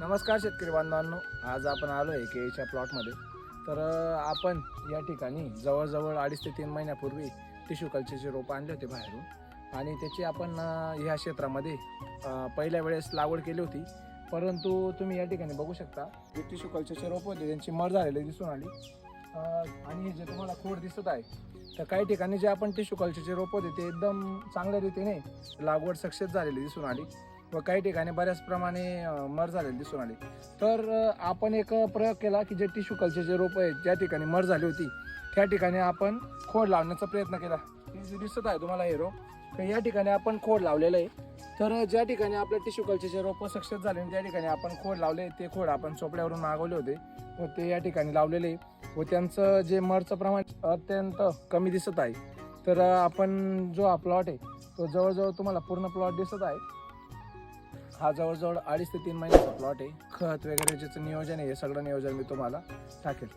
नमस्कार शेतकरी बांधवांनो. आज आपण आलो आहे केळीच्या प्लॉटमध्ये तर आपण या ठिकाणी जवळजवळ अडीच ते तीन महिन्यापूर्वी टिश्यू कल्चरचे रोपं आणले होते बाहेरून. आणि त्याची आपण ह्या क्षेत्रामध्ये पहिल्या वेळेस लागवड केली होती. परंतु तुम्ही या ठिकाणी बघू शकता जे टिश्यू कल्चरचे रोपं होते त्यांची मर झालेली दिसून आली. आणि हे जे तुम्हाला खोड दिसत आहे तर काही ठिकाणी जे आपण टिश्यू कल्चरचे रोपं होते ते एकदम चांगल्या रीतीने लागवड सक्सेस झालेली दिसून आली. व काही ठिकाणी बऱ्याच प्रमाणे मर झालेली दिसून आली. तर आपण एक प्रयोग केला की जे टिश्यू कल्चरचे रोपं आहेत ज्या ठिकाणी मर झाली होती त्या ठिकाणी आपण खोड लावण्याचा प्रयत्न केला. जे दिसत आहे तुम्हाला हे रोप. तर या ठिकाणी आपण खोड लावलेलं आहे. तर ज्या ठिकाणी आपल्या टिश्यू कल्चरचे रोपं सक्सेस झाले आणि त्या ठिकाणी आपण खोड लावले ते खोड आपण चोपड्यावरून मागवले होते व ते या ठिकाणी लावलेले व त्यांचं जे मरचं प्रमाण अत्यंत कमी दिसत आहे. तर आपण जो हा प्लॉट आहे तो जवळजवळ तुम्हाला पूर्ण प्लॉट दिसत आहे. हा जवळजवळ अडीच ते तीन महिन्याचा प्लॉट आहे. खत वगैरे ज्याचं नियोजन आहे हे सगळं नियोजन मी तुम्हाला टाकेल.